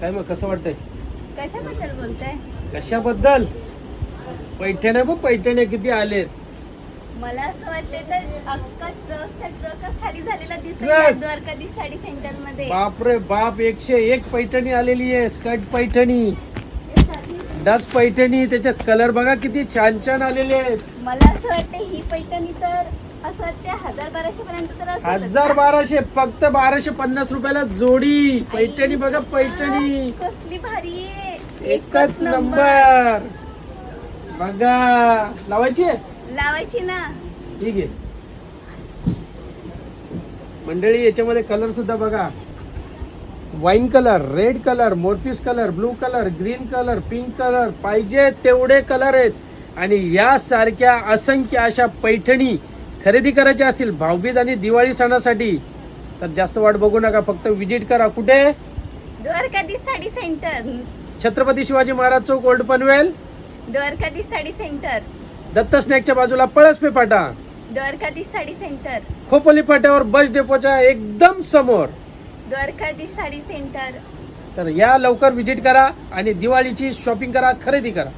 काय मग कसं वाटतंय? कशाबद्दल बोलताय? कशाबद्दल? पैठण्या बघ पैठण्या किती आलेत. मला असं वाटतंय तर अख्खा ट्रकच्या ट्रकच खाली झालेला दिसतोय ट्रक? या द्वारकाधीश साडी सेंटरमध्ये बापरे बाप एकशे एक पैठणी आलेली आहे स्कर्ट पैठणी. हे साधी- डच पैठणी त्याच्यात कलर बघा किती छान छान आलेले आहेत. मला असं वाटतं ही पैठणी तर असं हजार बाराशे पर्यंत तर असेलच हजार ना? बाराशे फक्त बाराशे पन्नास रुपयाला जोडी. पैठणी बघा पैठणी. कसली भारी आहे. एकच नंबर. बघा लावायची आहे? लावायची ना. ठीक आहे. मंडळी याच्यामध्ये कलर सुद्धा बघा. Wine colour red colour मोरपीस colour blue colour green colour pink colour पाहिजे तेवढे कलर आहेत. आणि यासारख्या असंख्य अशा पैठणी खरेदी करायच्या असतील भाऊबीज आणि दिवाळी सणासाठी तर जास्त वाट बघू नका फक्त विजिट करा. कुठे? Dwarkadhish sari centre. Chhatrapati Shivaji Maharaj Chowk old Panvel. Dwarkadhish sari centre. Datta स्नॅकच्या बाजूला पळसपे फाटा द्वारकाधीश साडी सेंटर. खोपोली फाट्यावर बस डेपोच्या एकदम समोर. द्वारकाधीश साडी सेंटर. तर या लवकर विजिट करा आणि दिवाळीची शॉपिंग करा खरेदी करा.